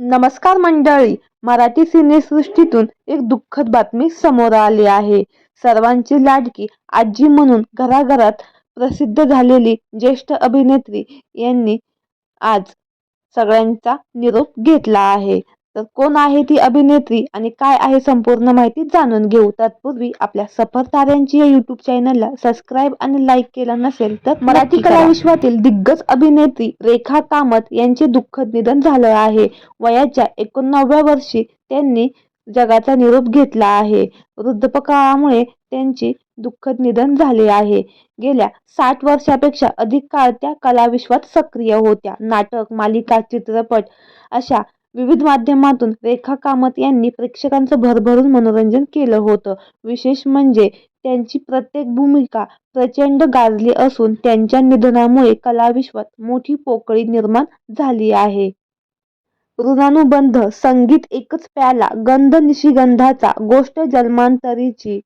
नमस्कार मंडळी. मराठी सिनेसृष्टीतून एक दुःखद बातमी समोर आली आहे. सर्वांची लाडकी आजी म्हणून घराघरात प्रसिद्ध झालेली ज्येष्ठ अभिनेत्री यांनी आज सगळ्यांचा निरोप घेतला आहे. तर कोण आहे ती अभिनेत्री आणि काय आहे संपूर्ण माहिती जाणून घेऊ. तत्पूर्वी आपल्या सफर ताऱ्यांची या युट्यूब चॅनलला सबस्क्राईब आणि लाईक केलं नसेल तर मराठी कला विश्वातील दिग्गज अभिनेत्री रेखा कामत यांचे दुःखद निधन झालं आहे. वयाच्या एकोणनव्या वर्षी त्यांनी जगाचा निरोप घेतला आहे. वृद्धपकाळामुळे त्यांचे दुःखद निधन झाले आहे. गेल्या साठ वर्षापेक्षा अधिक काळ त्या कलाविश्वात सक्रिय होत्या. नाटक मालिका चित्रपट अशा विविध माध्यमातून रेखा कामत यांनी प्रेक्षकांचं भरभरून मनोरंजन केलं होतं. विशेष म्हणजे त्यांची प्रत्येक भूमिका प्रचंड गाजली असून त्यांच्या निधनामुळे कलाविश्वात मोठी पोकळी निर्माण झाली आहे. ऋणानुबंध संगीत एकच प्याला गंध निशिगंधाचा गोष्ट जन्मांतरीची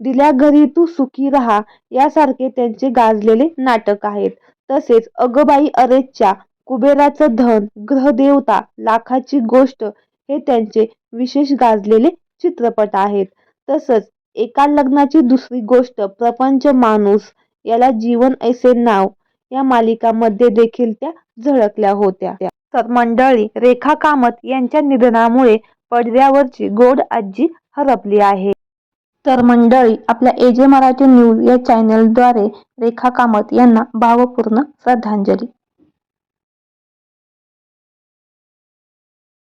दिल्या घरी तू सुखी रहा यासारखे त्यांचे गाजलेले नाटक आहेत. तसेच अगबाई अरेच्या कुबेराचं धन ग्रहदेवता लाखाची गोष्ट हे त्यांचे विशेष गाजलेले चित्रपट आहेत. तसंच एका लग्नाची दुसरी गोष्ट प्रपंच माणूस याला जीवन ऐसे नाव या मालिकामध्ये देखील त्या झळकल्या होत्या. तर मंडळी रेखा कामत यांच्या निधनामुळे पडद्यावरची गोड आजी हरपली आहे. तर मंडळी आपल्या एजे मराठी न्यूज या चॅनलद्वारे रेखा कामत यांना भावपूर्ण श्रद्धांजली.